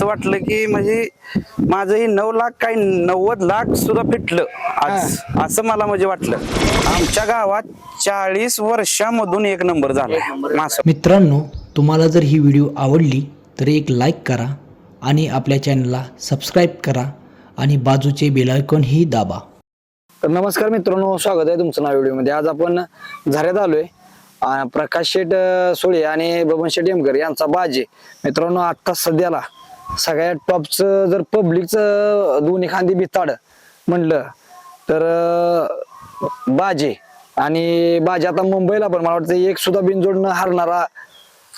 असं वाटलं की म्हणजे माझं हे नऊ लाख काय नव्वद लाख सुद्धा फिटलं आज. असं मला म्हणजे वाटलं. आमच्या गावात चाळीस वर्षामधून एक नंबर झाला. मास मित्रांनो तुम्हाला जर ही व्हिडिओ आवडली तर एक लाईक करा आणि आपल्या चॅनलला सबस्क्राईब करा आणि बाजूचे बेलायकॉन ही दाबा. तर नमस्कार मित्रांनो स्वागत आहे तुमचं नाव व्हिडिओमध्ये. आज आपण झऱ्यात आलोय. अं, प्रकाश शेठ अं, सोळे आणि बबन शेठ एमकर यांचा बाजे. मित्रांनो आत्ता सध्याला सगळ्यात टॉपचं जर पब्लिकचं दोन्ही खांदी बिताड म्हणलं तर बाजे आणि बाजे आता मुंबईला पण मला वाटतं एक सुद्धा बिनजोड न हारणारा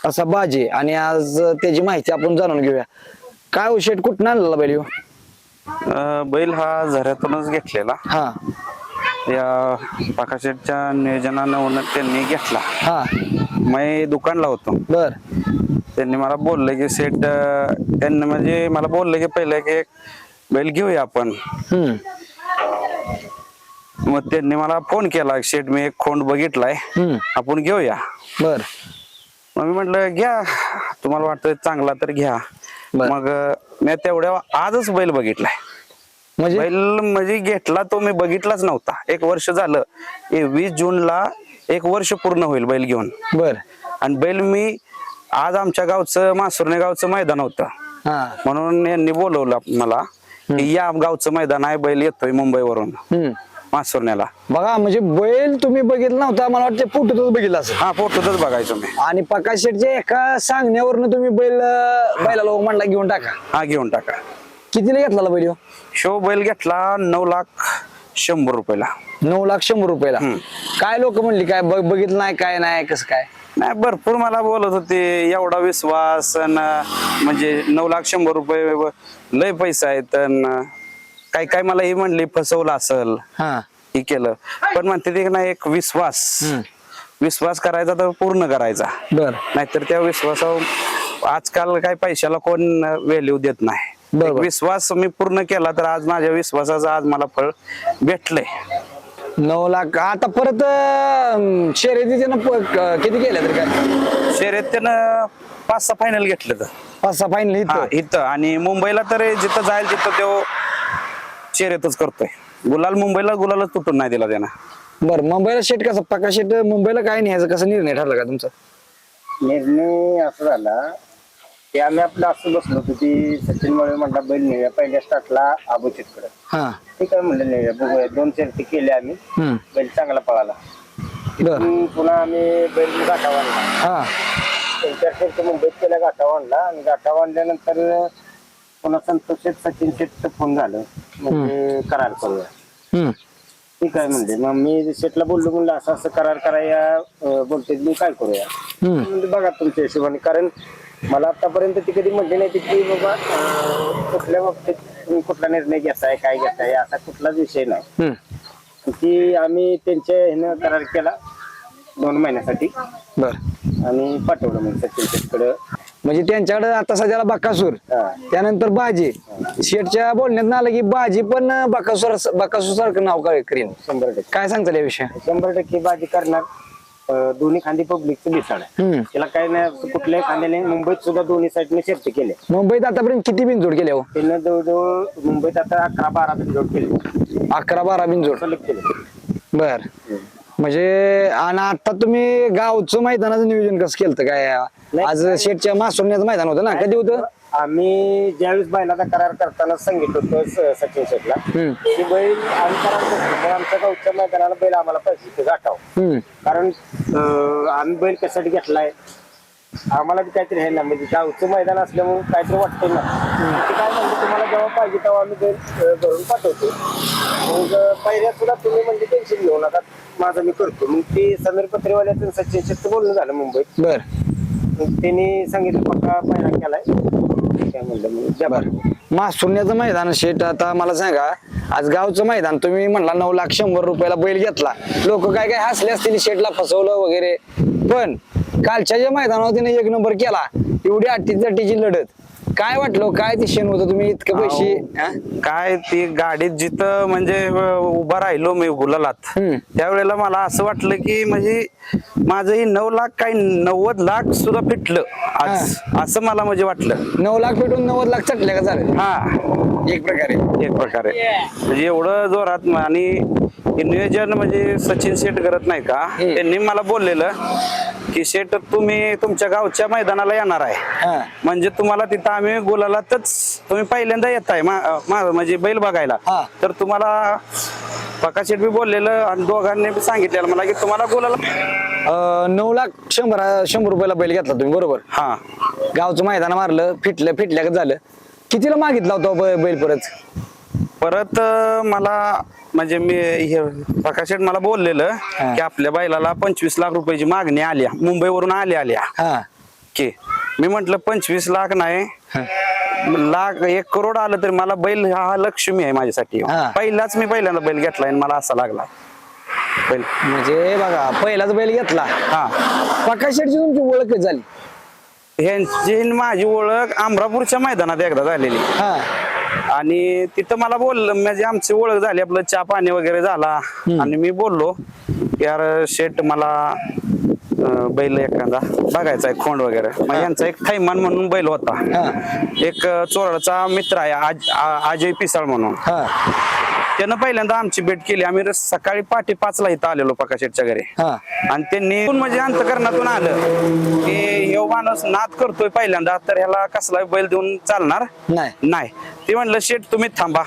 असा बाजे. आणि आज त्याची माहिती आपण जाणून घेऊया. काय हो शेठ कुठं आणलेला बैल ह्यो? अं, बैल हा झऱ्यातूनच घेतलेला. हा. या प्रकाशच्या नियोजनानं त्यांनी घेतला. हा. मी दुकानला होतो. बर. त्यांनी मला बोललं की सेट त्यांनी म्हणजे मला बोललं की पहिलं की एक बैल घेऊया आपण. हम्म. मग त्यांनी मला फोन केला शेट मी एक खोंड बघितलाय हम्म. आपण घेऊया. बर. मग मी म्हटलं घ्या तुम्हाला वाटतं चांगला तर घ्या. बर. मग अं, मी तेवढ्या आजच बैल बघितलाय. म्हणजे? बैल म्हणजे घेतला तो मी बघितलाच नव्हता. एक वर्ष झालं वीस जूनला एक वर्ष पूर्ण होईल बैल घेऊन. बर. आणि बैल मी आज आमच्या गावचं मासुर्णे गावचं मैदान होतं. हा. म्हणून यांनी बोलवलं मला की या गावचं मैदान आहे बैल येतोय मुंबईवरून हम्म. मासुर्ण्याला. बघा म्हणजे बैल तुम्ही बघितला नव्हता मला वाटतं फोटोतच बघितला असेल. हा फोटोतच बघायचो मी. आणि प्रकाश शेटच्या एका सांगण्यावरनं तुम्ही बैल अं, बैलाला म्हणला घेऊन टाका. हा घेऊन टाका. कितीला घेतला बैल ह्यो? शो बैल घेतला नऊ लाख शंभर रुपयाला. नऊ लाख शंभर रुपयाला. हम्म. काय लोक म्हणली काय बघ- बघितलं नाही काय नाही कसं काय? नाही भरपूर मला बोलत होते एवढा विश्वास अन म्हणजे नऊ लाख शंभर रुपये व- लय पैसा आहेत अन काय काय मला ही म्हणली फसवलं असल. हा. हे केलं. पण म्हणते ते नाही एक विश्वास. विश्वास करायचा तर पूर्ण करायचा. बर. नाहीतर त्या विश्वासावर आजकाल काय पैशाला कोण व्हॅल्यू देत नाही. बरोबर. विश्वास मी पूर्ण केला तर आज माझ्या विश्वासाचं आज मला फळ भेटलंय. नऊ लाख. आता परत अं, शर्यतीचे ना प- क- किती केल्या तरी काय? शर्यत त्यानं पाच सहा फायनल घेतलं तर. पाच सहा फायनल हा इथं. इथं आणि मुंबईला तर जिथं जाईल तिथं तो शर्यतच करतोय. गुलाल मुंबईला गुलालच तुटून नाही दिला त्यानं. बर मुंबईला शेट कसं? प्रकाश शेट मुंबईला काय न्यायचं कसं निर्णय ठरला का तुमचा? निर्णय असा झाला की आम्ही आपलं असं बसलो होतो की सचिन मळे म्हणला बैल नेऊया पहिल्या स्टार्टला आबोचितकडे हा. ठीक आहे म्हणलं नेऊया बघूया. दोन शर्ती केल्या आम्ही. हम्म. बैल चांगला पळाला. बर. तिथून पुन्हा आम्ही बैल गाठावा आणला. हा. चार शर्ती मुंबईत केल्या गाठावा आणला. आणि गाठावा आणल्यानंतर पुन्हा संतोष शेठ सचिन शेठचं फोन झालं. म्हणजे करार करूया. हम्म. ठीक आहे म्हणले मग मी शेठला बोललो म्हणलं असं असं करार कराया अं, बोलते मी काय करूया? हम्म. म्हणजे बघा तुमच्या हिशोबाने. कारण मला आतापर्यंत ती कधी म्हटली नाही की बाबा अं, कुठल्या बाबतीत तुम्ही कुठला निर्णय घेताय काय घेताय असा कुठलाच विषय नाही. हम्म. की आम्ही त्यांच्या ह्यानं करार केला दोन महिन्यासाठी. बर. आणि पाठवलं म्हणजे सचिन शेटकडं. म्हणजे त्यांच्याकडे आता सध्याला बकासूर. हा. त्यानंतर बाजी. शेठच्या बोलण्यात आलं की बाजी पण बकासूर बकासूर सारखं नाव काय करीन. शंभर टक्के. काय सांगता या विषय शंभर टक्के बाजी करणार. अं, दोन्ही खांदी पब्लिकचं बिसाड आहे. हम्म. त्याला काय नाही कुठल्याही खांद्याने मुंबईत सुद्धा दोन्ही साईडने शेती केले. मुंबईत आतापर्यंत किती बिनजोड केले हो? त्यानं जवळजवळ मुंबईत आता अकरा बारा बिंजोड केले. अकरा बारा बिनजोड. सलग केले. बर. म्हणजे आणि आता तुम्ही गावचं मैदानाचं नियोजन कसं केलं काय. आज शेठच्या मासुरण्याचं मैदान होतं ना? कधी होतं? आम्ही ज्यावेळेस बैलाचा करार करताना सांगितलं होतं स- सचिन शेटला हम्म. की बैल आम्ही करार करतो. पण आमच्या गावच्या मैदानाला बैल आम्हाला पैसे ते गाठाव. हम्म. कारण अं, आम्ही बैल कशासाठी घेतलाय? आम्हाला बी काहीतरी आहे ना म्हणजे गावचं मैदान असल्यामुळे काहीतरी वाटतं ना. ते काय म्हणतो तुम्हाला जेव्हा पाहिजे तेव्हा आम्ही बैल अं, भरून पाठवतो. मग अं, पहिल्या सुद्धा तुम्ही म्हणजे टेन्शन घेऊ नका. माझं मी करतो. मग ते समीर पत्रेवाल्याचं सचिन शेटचं बोलणं झालं मुंबईत. बर. मग त्यांनी सांगितलं पक्का पहिला केलाय. काय म्हणलं मग? द्या मासुरण्याचं मैदान शेट आता मला सांगा आज गावचं मैदान तुम्ही म्हणला नऊ लाख शंभर रुपयाला बैल घेतला. लोक काय काय हसले असतील शेटला फसवलं वगैरे. पण कालच्या ज्या मैदानावर तिने एक नंबर केला एवढी अट्टी अटीची लढत. काय वाटलं? काय ते शेण होतं? तुम्ही इतके पैसे हा? काय ती गाडीत जिथं म्हणजे अं, उभा राहिलो मी गुलालात हम्म. त्यावेळेला मला असं वाटलं की म्हणजे माझं हे नऊ लाख काय नव्वद लाख सुद्धा फिटलं आज. असं मला म्हणजे वाटलं. नऊ लाख पेटून नव्वद लाख चटल्या का झालं? हा. एक प्रकारे. एक प्रकारे. म्हणजे एवढं जोरात म- आणि हे नियोजन म्हणजे सचिन शेट करत नाही का. त्यांनी मला बोललेलं की शेट तुम्ही तुमच्या गावच्या मैदानाला येणार आहे. हा. म्हणजे तुम्हाला तिथं आम्ही गुलालातच तुम्ही पहिल्यांदा मा- मा- म्हणजे बैल बघायला. हा. तर तुम्हाला प्रकाश शेट बी बोललेलं आणि दोघांनी बी सांगितलेलं मला की तुम्हाला गुलाला अं, नऊ लाख शंभर शंभर रुपयाला बैल घेतला तुम्ही बरोबर? हा. गावचं मैदान मारलं फिटलं फिटल्या का झालं. कितीला मागितला होता बै- बैल परत? परत अं, मला म्हणजे मी हे प्रकाश शेट मला बोललेलं हा. की आपल्या बैलाला पंचवीस लाख रुपयाची मागणी आल्या मुंबईवरून आल्या आल्या हा. की मी म्हंटल पंचवीस लाख नाही. हा. लाख एक करोड आलं तरी मला बैल हा लक्ष्मी आहे माझ्यासाठी. हा. पहिलाच मी पहिल्यांदा बैल घेतलाय आणि मला असा लागला. बैल. म्हणजे बघा पहिलाच बैल घेतला. हा. प्रकाश शेटची तुमची ओळख झाली? ह्यांची आणि माझी ओळख अमरापूरच्या मैदानात एकदा झालेली. हा. आणि तिथं मला बोललं म्हणजे आमची ओळख झाली आपलं चहा पाणी वगैरे झाला. आणि मी बोललो यार शेट मला अं, बैल एखादा बघायचा आहे खोंड वगैरे. मग यांचा एक थैमान म्हणून बैल होता. हा. एक अं, चोराचा मित्र आहे आज आ- अजय पिसाळ म्हणून. हा. त्यानं पहिल्यांदा आमची भेट केली. आम्ही रस- सकाळी पहाटे पाचला इथं आलेलो प्रकाशेटच्या घरी. हा. आणि त्यांनी म्हणजे अंतकरणातून आलं की हे माणूस नाद करतोय पहिल्यांदा तर ह्याला कसला बैल देऊन चालणार नाही. नाही. ते म्हणलं शेट तुम्ही थांबा.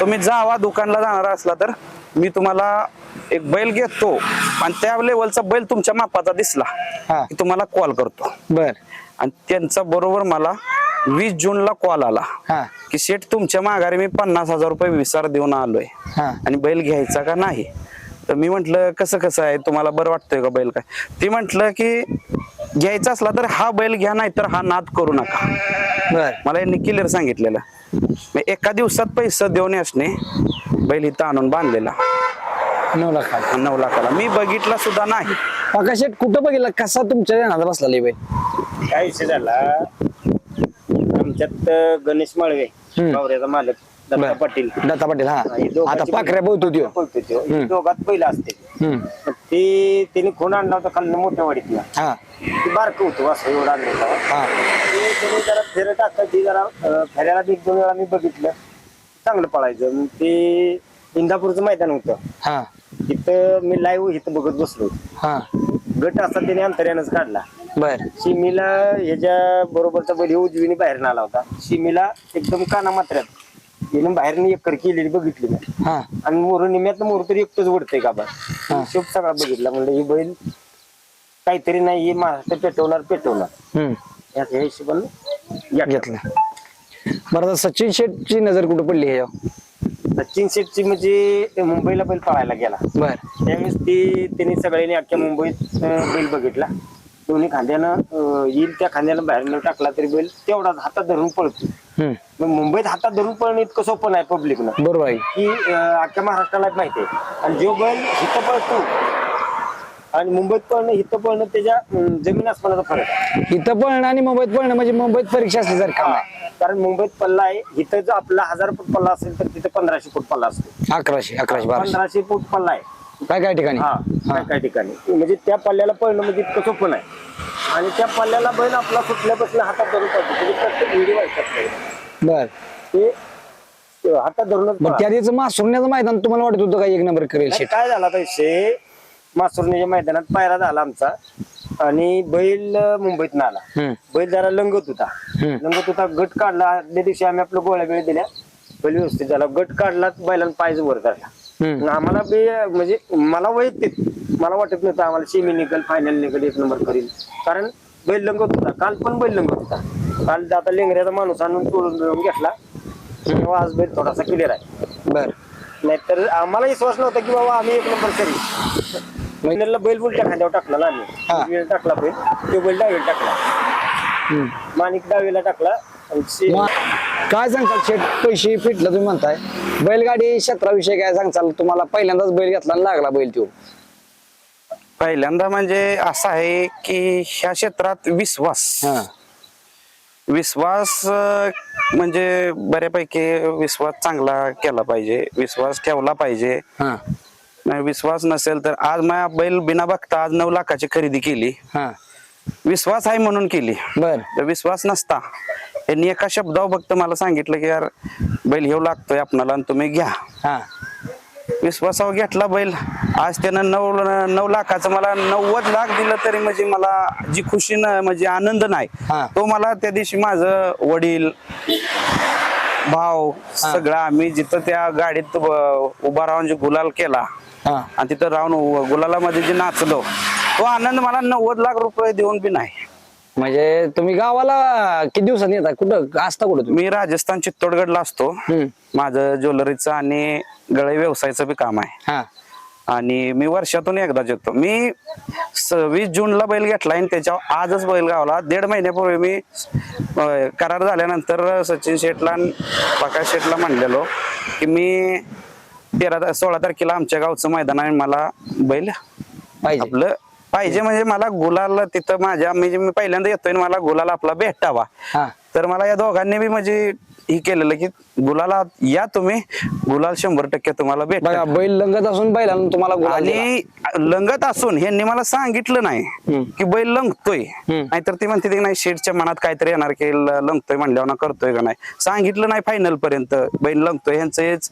तुम्ही जावा दुकानला जाणार असला तर. मी तुम्हाला एक बैल घेतो आणि त्या लेवलचा बैल तुमच्या मापाचा दिसला हा. की तुम्हाला कॉल करतो. बर. आणि त्यांचा बरोबर मला वीस जूनला कॉल आला हा. की शेट तुमच्या माघारी मी पन्नास हजार रुपये विसार देऊन आलोय. हा. आणि बैल घ्यायचा का नाही? तर मी म्हंटल कसं कसं आहे? तुम्हाला बरं वाटतंय का बैल काय? ती म्हंटल की घ्यायचा असला तर हा बैल घ्या नाही तर हा नाद करू नका. बर. मला यांनी क्लिअर सांगितलेलं. एका दिवसात पैसे देऊन असणे बैल इथं आणून बांधलेला. नऊ लाख नऊ लाखाला. मी बघितला सुद्धा नाही. शेट कुठं बघितला? कसा तुमच्या ध्यानात बसला लय बैल काय विषय झाला? आमच्यात गणेश माळवे हम्म. मालक. दत्ता बर. पाटील. दत्ता पाटील हा. हा, हे दोघांची आता पाखऱ्या बोलतो त्यो बोलतो त्यो. हे. दोघात पहिला असते. हम्म. ते त्याने खून आणला होता खाल्लं मोठ्या वाडीतला. हा. ते बारक होतो असं एवढं आणलं होतं. हा. ते त्याने जरा फेरं टाकायची जरा अं, फेऱ्याला एक दोन वेळा मी बघितलं. चांगलं पळायचं. मग ते इंदापूरचं मैदान होतं. हा. तिथं मी लाईव्ह इथं बघत बसलो. हा. गट असा त्याने अंतर्यानच काढला. बर. शिमीला ह्याच्या बरोबरचा बैल उजवीने बाहेर आला होता. शिमीला एकदम काना मात्र्यात तिने बाहेर एकर केलेली बघितली मी. हा. आणि मोर निम्यात मोर तरी एकटंच उडतंय का बा? हिशोब सगळा बघितला. म्हणलं ही बैल काहीतरी नाही हे महाराष्ट्र पेटवणार पेटवणार. हम्म. या ह्या हिशोबानं या घेतलं. बरं आता सचिन शेटची नजर कुठं पडली हे? सचिन शेटची म्हणजे मुंबईला बैल पळायला गेला. बर. त्यावेळेस ती त्यांनी सगळ्यांनी अख्ख्या मुंबईत अं, बैल बघितला. दोन्ही खांद्यानं अं, येईल त्या खांद्यानं बाहेर न टाकला तरी बैल तेवढाच हातात धरून पळतो. मग मुंबईत हातात धरून पळणं इतकं सोपं नाही पब्लिकनं बरोबर आहे. की अं, अख्ख्या महाराष्ट्राला माहिती आहे. आणि जो बैल इथं पळतो आणि मुंबईत पळणं इथं पळणं त्याच्या अं, जमीन आसमानाचा फरक आहे. इथं पळणं आणि मुंबईत पळणं म्हणजे मुंबईत परीक्षा असल्यासारखं काम आहे कारण मुंबईत पल्ला आहे. इथं जर आपला हजार फूट पल्ला असेल तर तिथं पंधराशे फूट पल्ला असतो. अकराशे अकराशे बाराशे. पंधराशे फूट पल्ला आहे. काय काय ठिकाणी? हा. काय काय ठिकाणी. म्हणजे त्या पल्ल्याला पळणं म्हणजे इतकं सोपं नाही आणि त्या पल्ल्याला बैल आपला सुटल्या बसल्या हातात धरून म्हणजे प्रत्येक व्हिडिओ बर. ते हातात धरूनच मग पळा. त्या मासुरण्याचं मैदान तुम्हाला वाटत होतं का एक नंबर करेल नाही, शेट? काय झाला पैसे मासुर्णीच्या मैदानात पायरा झाला आमचा. आणि बैल मुंबईत आला. हम्म. बैल जरा लंगत होता. हम्म. लंगत होता गट काढला. आदल्या दिवशी आम्ही आपलं गोळ्या वेळ दिल्या. बैल व्यवस्थित झाला. गट काढला बैलानं पायज वर काढला मग आम्हाला बी म्हणजे मला वैयक्तिक मला वाटत नव्हतं आम्हाला सेमी निकल फायनल निकल एक नंबर करील. कारण बैल लंगत होता. काल पण बैल लंगत होता. काल आता लेंगऱ्याचा माणूस आणून तोडून बिळून घेतला. तेव्हा आज बैल थोडासा क्लिअर आहे. बर. नाहीतर आम्हाला विश्वास नव्हता की बाबा आम्ही एक नंबर करी महिन्याला बैल उलट्या खांद्यावर टाकला ना हा. आम्ही टाकला बैल. तो बैल डावीला टाकला. माणिक डावीला टाकला. आणि काय सांगताल शेट पैसे फिटलं तुम्ही म्हणताय. बैलगाडी क्षेत्राविषयी काय सांगताल तुम्हाला पहिल्यांदाच बैल घेतला आणि लागला बैल तो पहिल्यांदा म्हणजे असं आहे की ह्या क्षेत्रात विश्वास. हा. विश्वास अं, म्हणजे बऱ्यापैकी विश्वास चांगला केला पाहिजे. विश्वास ठेवला पाहिजे. हा. नाही विश्वास नसेल तर आज माझ्या बैल बिना बघता आज नऊ लाखाची खरेदी केली. हा. विश्वास आहे म्हणून केली. बर. तर विश्वास नसता. त्यांनी एका शब्दावर फक्त मला सांगितलं की यार बैल घेऊ लागतोय आपणाला आणि तुम्ही घ्या. हा. विश्वासावर घेतला बैल. आज त्यानं नऊ नऊ लाखाचं मला नव्वद लाख दिलं तरी म्हणजे मला जी खुशी न म्हणजे आनंद नाही. हा. तो मला त्या दिवशी माझं वडील भाव सगळं आम्ही जिथं त्या गाडीत ब- उभा राहून जे गुलाल केला हा. आणि तिथं राहून उ- गुलालामध्ये जे नाचलो तो आनंद मला नव्वद लाख रुपये देऊन बी नाही. म्हणजे तुम्ही गावाला किती दिवसांनी येता? कुठं? असता कुठं तुम्ही? मी राजस्थान चित्तोडगडला असतो. हम्म. माझं ज्वेलरीचं आणि गळे व्यवसायाचं बी काम आहे. हा. आणि मी वर्षातून एकदाच येतो मी सव्वीस जूनला बैल घेतला आणि त्याच्यावर आजच बैल गावला. दीड महिन्यापूर्वी मी अं, करार झाल्यानंतर सचिन आणि प्रकाश शेठला म्हणलेलो की मी तेरा ता- सोळा तारखेला आमच्या गावचं मैदान आहे मला बैल पाहिजे. आपलं पाहिजे म्हणजे मला गुलाल तिथं माझ्या म्हणजे मी पहिल्यांदा येतोय आणि मला गुलाल आपला भेटावा. हा. तर मला या दोघांनी बी म्हणजे हे केलेलं की गुलाला या तुम्ही गुलाल शंभर टक्के तुम्हाला भेट बघा बैल लंगत असून बैलानं तुम्हाला गुलाल दिला. आणि लंगत असून ह्यांनी मला सांगितलं नाही. की बैल लंगतोय. नाहीतर ती म्हणते ती नाही शेठच्या मनात काहीतरी येणार की ल- लंगतोय म्हणल्यावर ना करतोय का नाही? सांगितलं नाही फायनल पर्यंत. बैल लंगतोय ह्यांचं हेच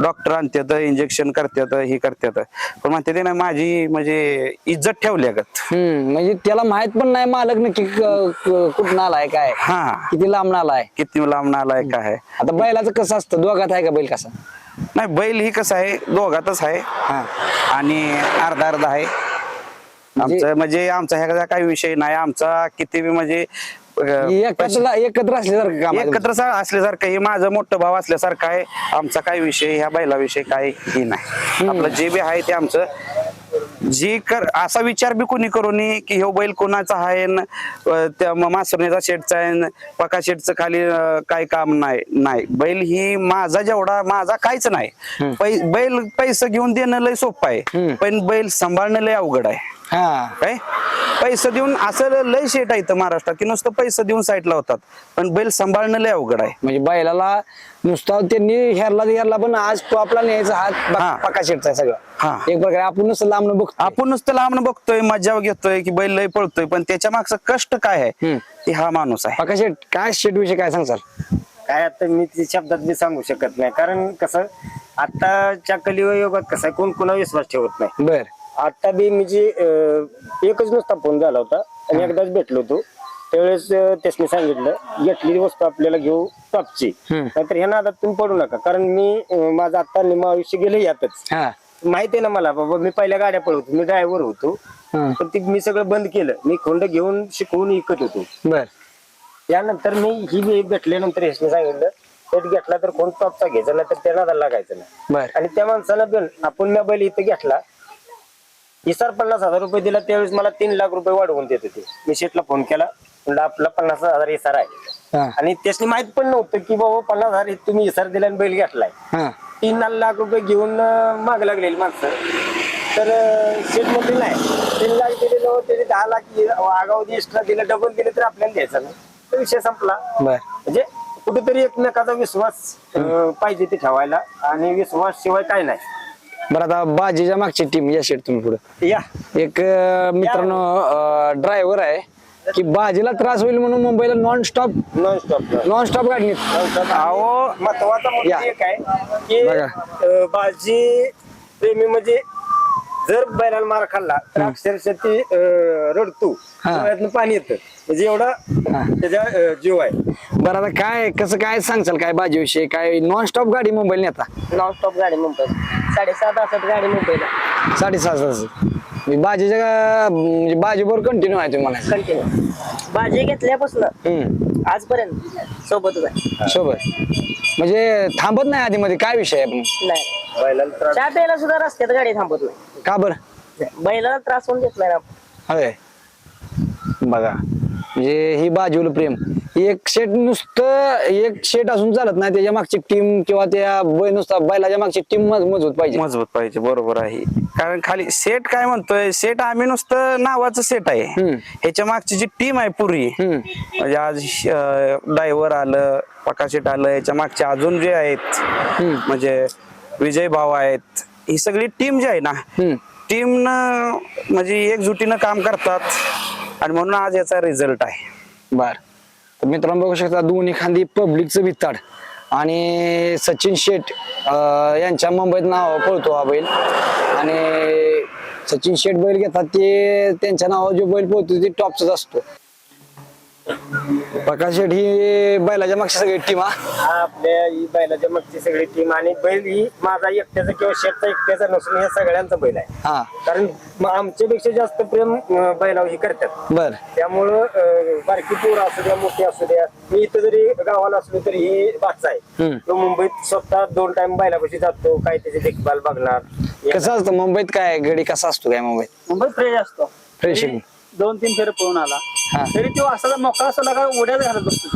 डॉक्टर आणतात इंजेक्शन करतात हे करतात पण म्हणते ते नाही माझी म्हणजे इज्जत ठेवली गत हम्म म्हणजे त्याला माहीत पण नाही मालक नक्की क- क- कुठून आलाय काय? हा. किती लांब आलाय किती लांब काय आहे. आता बैलाचं कसं असतं? दोघात आहे का बैल कसा? नाही बैल ही कसं आहे दोघातच आहे. हा. आणि अर्धा अर्धा आहे. आमचं म्हणजे आमचा ह्याचा काही विषय नाही. आमचा किती बी म्हणजे अं, एकत्र एकत्र असल्यासारखं काम आहे एकत्र सा- असल्यासारखं हे माझं मोठं भाव असल्यासारखं आहे. आमचा काही विषय ह्या बैलाविषयी काही हे नाही. आपलं जे बी आहे ते आमचं. जे कर असा विचार बी कोणी करू नये की ह्यो बैल कोणाचा आहे न, अं, त्या म- मासुरणीचा शेटचा आहे न, पका शेटचं खाली अं, काय काम नाही नाही. बैल ही माझा जेवढा माझा काहीच नाही. पै बैल पैसे घेऊन देणं लय सोपं आहे. पण बैल सांभाळणं लय अवघड आहे. हा. काय? पैसे देऊन असं लय शेट आहे इथं महाराष्ट्रात की नुसतं पैसे देऊन साईडला होतात. पण बैल सांभाळणं लय अवघड आहे. म्हणजे बैलाला नुसता त्यांनी हेरला हेरला पण आज तो आपला न्यायचा हात हा. पका शेटचा आहे सगळं. हा. एक प्रकारे आपण नुसतं लांब बघतो आपण नुसतं लांब बघतोय मजा घेतोय की बैल लय पळतोय पण त्याच्या मागचं कष्ट काय आहे? हम्म. ते हा माणूस आहे. पका शेट काय शेट विषयी काय सांगसाल काय आता मी ती शब्दात बी सांगू शकत नाही कारण कसं आताच्या कलियुगात कसं आहे कोण कोणा विश्वास ठेवत नाही. बर. आता बी म्हणजे अं, एकच नुसता फोन झाला होता आणि एकदाच भेटलो होतो. त्यावेळेस अं, त्यासनी सांगितलं घेतलेली वस्तू आपल्याला घेऊ टॉपची. हम्म. नाहीतर ह्या नादात तुम्ही पडू नका. कारण मी अं, माझं आता निम आयुष्य गेलं यातच. हा. माहिती आहे ना मला बाबा मी पहिल्या गाड्या पळवतो मी ड्रायव्हर होतो. हा. पण ते मी सगळं बंद केलं. मी खोंड घेऊन शिकवून विकत होतो. बर. त्यानंतर मी ही बी भेटल्यानंतर यासने सांगितलं सेट घेतला तर कोण टॉपचा घ्यायचा? नाही तर त्या नादाला लागायचं नाही. बर. आणि त्या माणसाला पण आपण मी बैल इथं घेतला इसार पन्नास हजार रुपये दिला त्यावेळेस मला तीन लाख रुपये वाढवून देत होते. मी शेटला फोन केला म्हणलं आपला पन्नास हजार इसार आहे. हा. आणि त्यासनी माहीत पण नव्हतं की बाबा पन्नास हजार हे तुम्ही इसार दिला आणि बैल घेतलाय. हा. तीन लाख रुपये घेऊन अं, माग लागलेली माणसं. तर अं, शेट म्हणते नाही तीन लाख दिले त्याने दहा लाख आगाव एक्स्ट्रा दिलं डबल दिले तर आपल्याला द्यायचं नाही. तो विषय संपला. बर. म्हणजे कुठेतरी एकमेकाचा विश्वास अं, पाहिजे ते ठेवायला. आणि विश्वास शिवाय काय नाही. बरं आता बाजीच्या मागची टीम या शेट तुम्ही पुढे या एक अं, मित्रांनो ड्रायव्हर आहे की बाजीला त्रास होईल म्हणून मुंबईला non stop non stop non stop गाडी. अहो महत्त्वाचा या. मुद्दा एक आहे की बघा. अं, बाजी प्रेमी म्हणजे जर बैलाला मार खाल्ला तर अक्षरशः ती अं, रडतो हा. डोळ्यातनं पाणी येतं म्हणजे एवढा त्याच्या अं, जीव आहे. बरं आता काय कसं काय सांगचाल काय बाजीविषयी? काय नॉन स्टॉप गाडी मुंबईला नेता? नॉनस्टॉप गाडी मुंबईत साडेसात तासात गाडी मुंबईला. साडेसहा तास. म्हणजे बाजीच्या गा- म्हणजे कंटिन्यू आहे तुम्ही म्हणायचं. कंटिन्यू भाजी घेतल्यापासून हम्म, आजपर्यंत सोबतच आहे. सोबत. म्हणजे थांबत नाही आधी मध्ये काय विषय आहे आपण नाही. बैलाला त्रास. चहा प्यायला सुद्धा रस्त्यात गाडी थांबत नाही. का बरं? बैलाला त्रास होऊन देत नाही ना आपण. होय. बघा. म्हणजे ही बाजूला प्रेम एक शेट नुसतं एक शेट असून चालत नाही त्याच्या मागची टीम किंवा त्या बैल नुसता बैलाच्या मागची टीम मजबूत पाहिजे मजबूत पाहिजे बरोबर आहे कारण खाली सेट काय म्हणतोय सेट आम्ही नुसतं नावाचं सेट आहे. ह्याच्या मागची जी टीम आहे पूर्वी. म्हणजे आज ड्रायव्हर आलं पकाशेट आलं याच्या मागचे अजून जे आहेत म्हणजे विजय भाऊ आहेत ही सगळी टीम जी आहे ना हम्म. टीम न म्हणजे एकजुटीनं काम करतात आणि म्हणून आज याचा रिझल्ट आहे. बर. तर मित्रांनो बघू शकता दोन्ही खांदी पब्लिकचं भित्ताड आणि सचिन शेठ यांच्या मुंबईत नाव पळतो हा बैल. आणि सचिन शेठ बैल घेतात ते त्यांच्या नावावर जो बैल पळतो ते टॉपचाच असतो. प्रकाश शेठ ही बैलाच्या मागची सगळी टीम हा? आपल्या ही बैलाच्या मागची सगळी टीम आणि बैल ही माझा एकट्याचा किंवा शेटचा एकट्याचा नसून हे सगळ्यांचा बैल आहे. हा. कारण म- आमच्यापेक्षा जास्त प्रेम अं, बैलावर ही करतात. बर. त्यामुळं अं, बारकी पोर असू द्या मोठी असू द्या मी इथं जरी गावाला असलो तरी ही बाचा आहे. तो मुंबईत स्वतः दोन टाइम बैलापाशी जातो काय त्याची देखभाल बघणार. कसं असतं मुंबईत काय गडी कसा असतो काय मुंबईत? मुंबईत फ्रेश असतो. फ्रेशिंग दोन तीन फेर पळून आला. हा. तरी तो असा मोकळा असला का उड्याच घालत बसतो.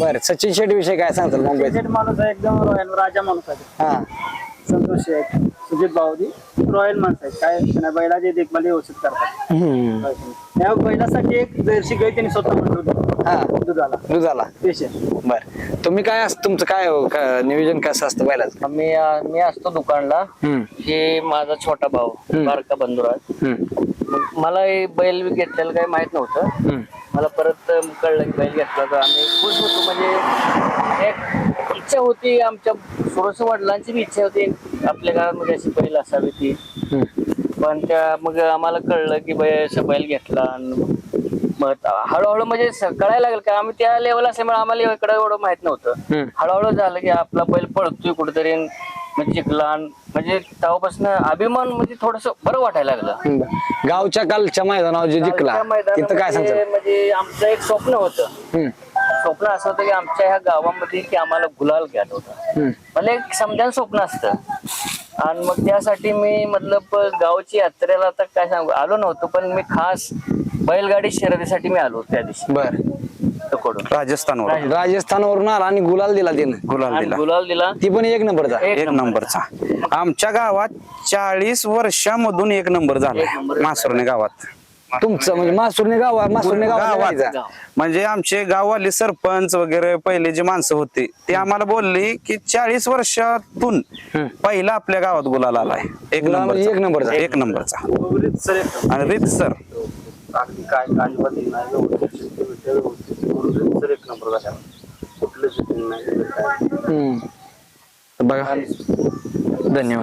बर सचिन शेठ विषयी काय सांगतात मुंबईत? क्रिकेट माणूस आहे एकदम रॉयल राजा माणूस आहे. हा. संतोष शेख सुजित बावदी रॉयल माणसं आहेत. काय विषय नाही, बैलाची देखभाल व्यवस्थित करतात. हम्म. त्या बैलासाठी एक जर्सी गाय त्यांनी स्वतः म्हणतो हा. दुधाला. दुधाला. पेशंट बर. तुम्ही काय असत तुमचं काय हो, का- नियोजन कसं असतं बैलाचं? मी मी असतो दुकानला. हम्म. हे माझा छोटा भाऊ हम्म. बारका बंधुराज. मग मला हे बैल घेतलेलं काही माहीत नव्हतं. हम्म. मला परत कळलं की बैल घेतला तर आम्ही खुश होतो. म्हणजे एक इच्छा होती आमच्या थोडस वडिलांची बी इच्छा होती. आपल्या घरामध्ये अशी बैल असावी ती. हम्म. पण त्या मग आम्हाला कळलं की बैल असं बैल घेतला. आणि मग हळूहळू म्हणजे स- कळायला लागलं. का आम्ही त्या लेवल असल्यामुळे आम्हाला इकडे एवढं माहीत नव्हतं. हम्म. हळूहळू झालं की आपला बैल पळतोय कुठेतरी. म्हणजे जिंकला म्हणजे तेव्हापासून अभिमान म्हणजे थोडस बरं वाटायला लागलं. गावच्या कालच्या मैदानावर जे जिंकला तिथं काय म्हणजे आमचं एक स्वप्न होतं. स्वप्न असं होतं की आमच्या ह्या गावामध्ये की आम्हाला गुलाल घ्यायला होता. मला एक समजायला स्वप्न असतं. आणि मग त्यासाठी मी मतलब गावची यात्रेला आता काय सांगू आलो नव्हतो पण मी खास बैलगाडी शर्यतीसाठी मी आलो त्या दिवशी. बर. तिकडून राजस्थानवर राजस्थानवरून आला आणि गुलाल दिला तिनं. गुलाल आणि दिला. गुलाल दिला. ती पण एक नंबरचा एक एक नंबर. नंबरचा. आमच्या गावात चाळीस वर्षामधून एक नंबर झालाय नंबर. मासुर्णे गावात. तुमचं म्हणजे मासुरने गाव मासुरने गावात गावात. म्हणजे आमचे गाववाले सरपंच वगैरे पहिले जे माणसं होते ते आम्हाला बोलली की चाळीस वर्षातून पहिला आपल्या गावात गुलाल आलाय. एक गुलाल म्हणजे नंबरचा. एक नंबरचा. एक नंबरचा. आणि रीत सर अगदी काय हे नाही व्यवस्थित व्यवस्थित एक नंबर झाला कुठलं नाही. बघा. धन्यवाद.